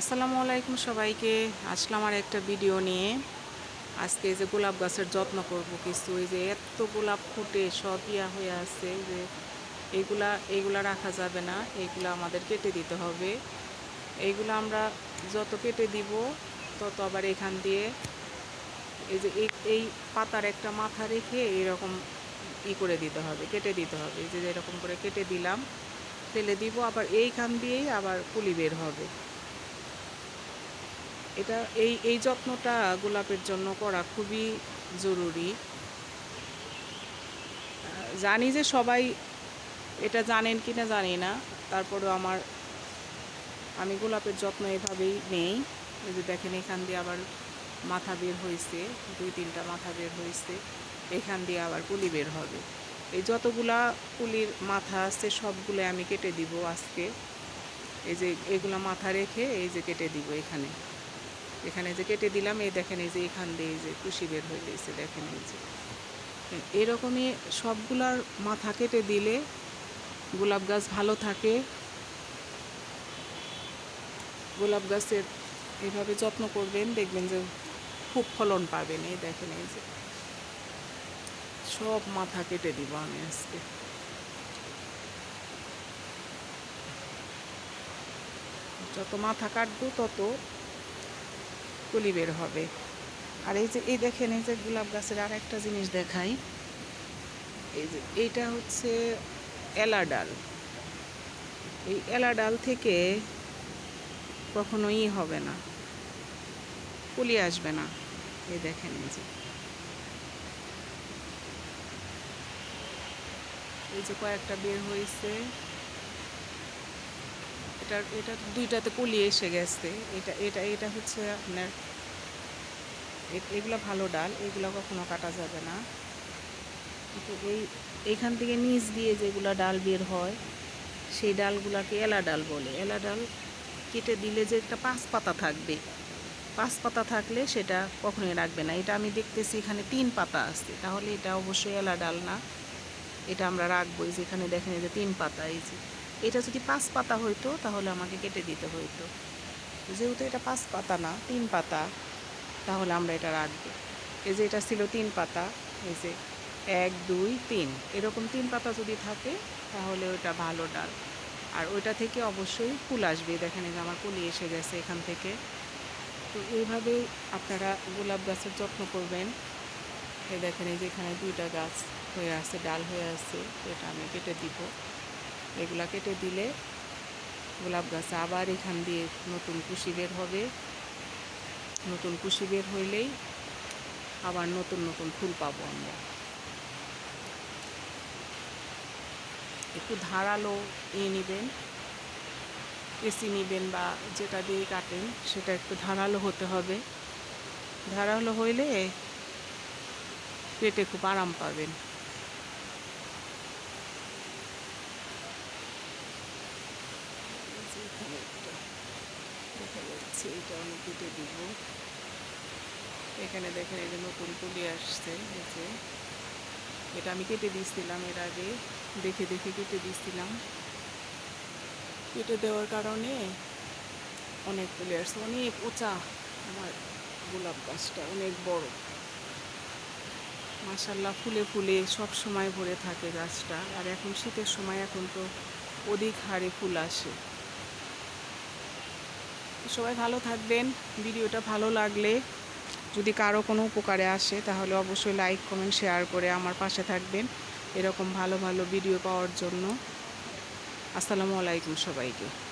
আসসালামু আলাইকুম সবাইকে। আসলাম আর একটা ভিডিও নিয়ে। আজকে এই যে গোলাপ গাছের যত্ন করব কিছু। এই যে এত গোলাপ ফুটে, সব ইয়া হয়ে আছে যে এইগুলা এইগুলা রাখা যাবে না। এইগুলা আমাদের কেটে দিতে হবে। এইগুলো আমরা যত কেটে দিব, তত আবার এখান দিয়ে এই যে এই পাতার একটা মাথা রেখে এরকম ই করে দিতে হবে, কেটে দিতে হবে। এই যে এরকম করে কেটে দিলাম, ফেলে দিব, আবার এইখান দিয়েই আবার কুলি বের হবে। এটা এই এই যত্নটা গোলাপের জন্য করা খুবই জরুরি। জানি যে সবাই এটা জানেন কি না জানি না, তারপরেও আমার, আমি গোলাপের যত্ন এভাবেই নেই। এই যে দেখেন এখান দিয়ে আবার মাথা বের হয়েছে, দুই তিনটা মাথা বের হয়েছে, এখান দিয়ে আবার কুলি বের হবে। এই যতগুলা কুলির মাথা আছে সবগুলো আমি কেটে দিব আজকে। এই যে এগুলো মাথা রেখে এই যে কেটে দিব এখানে। এখানে যে কেটে দিলাম, এই দেখেন এই যে এখান দিয়ে যে কুশি বের গেছে দেখেন এই যে। এরকমই সবগুলার মাথা কেটে দিলে গোলাপ গাছ ভালো থাকে। গোলাপ গাছের এভাবে যত্ন করবেন, দেখবেন যে খুব ফলন পাবেন, এই দেখেন এই যে। সব মাথা কেটে দিব আমি আজকে। যত মাথা কাটবো, তত কলি বের হবে। আর এই যে, এই দেখেন, এই যে গোলাপ গাছের আর একটা জিনিস দেখাই। এই যে, এইটা হচ্ছে এলা ডাল এই এলা ডাল থেকে কখনোই হবে না। কুলি আসবে না। এই দেখেন, এই যে। এই যে কয়েকটা বের হয়েছে। এটা এটা দুইটাতে কলি এসে গেছে। এটা এটা এটা হচ্ছে আপনার এগুলো ভালো ডাল, এগুলো কখনো কাটা যাবে না। কিন্তু এই এইখান থেকে নিচ দিয়ে যেগুলো ডাল বের হয়, সেই ডালগুলোকে এলা ডাল বলে। এলা ডাল কেটে দিলে যে একটা পাঁচ পাতা থাকবে। পাঁচ পাতা থাকলে সেটা কখনোই রাখবে না। এটা আমি দেখতেছি এখানে তিন পাতা আছে। তাহলে এটা অবশ্যই এলা ডাল না। এটা আমরা রাখব এই যে এখানে দেখেন এই যে তিন পাতা, এই যে এটা যদি পাঁচ পাতা হইতো, তাহলে আমাকে কেটে দিতে হইতো। যেহেতু এটা পাঁচ পাতা না তিন পাতা তাহলে আমরা এটা রাখব। এই যে এটা ছিল তিন পাতা এই যে এক, দুই, তিন, এরকম তিন পাতা যদি থাকে, তাহলে ওটা ভালো ডাল। আর ওইটা থেকে অবশ্যই ফুল আসবে। দেখেন যে আমার কুলি এসে গেছে এখান থেকে। তো এইভাবেই আপনারা গোলাপ গাছের যত্ন করবেন। এই দেখেন এই যে এখানে দুইটা গাছ হয়ে আছে, ডাল হয়ে আছে, এটা আমি কেটে দিব। এগুলা কেটে দিলে গোলাপ গাছে আবার এখান দিয়ে নতুন কুশি বের হবে। নতুন কুশি বের হইলেই আবার নতুন নতুন ফুল পাবো আমরা। একটু ধারালো ইয়ে নেবেন, কেসি নেবেন বা যেটা দিয়ে কাটেন, সেটা একটু ধারালো হতে হবে। ধারালো হইলে পেটে খুব আরাম পাবেন এই যে এখানে একটা দেখা যাচ্ছে, এটা আমি কেটে দিব। এখানে দেখেন এই যে নতুন তুলি আসছে যে। এটা আমি কেটে দিয়েছিলাম এর আগে, দেখে দেখে কেটে দিয়েছিলাম। কেটে দেওয়ার কারণে অনেক তুলে আসছে, অনেক উঁচা আমার গোলাপ গাছটা, অনেক বড়। মাসাল্লাহ ফুলে ফুলে সব সময় ভরে থাকে গাছটা। আর এখন শীতের সময় এখন তো অধিক হারে ফুল আসে। সবাই ভালো থাকবেন। ভিডিওটা ভালো লাগলে যদি কারও কোনো উপকারে আসে, তাহলে অবশ্যই লাইক কমেন্ট শেয়ার করে আমার পাশে থাকবেন। এরকম ভালো ভালো ভিডিও পাওয়ার জন্য। আসসালামু আলাইকুম সবাইকে।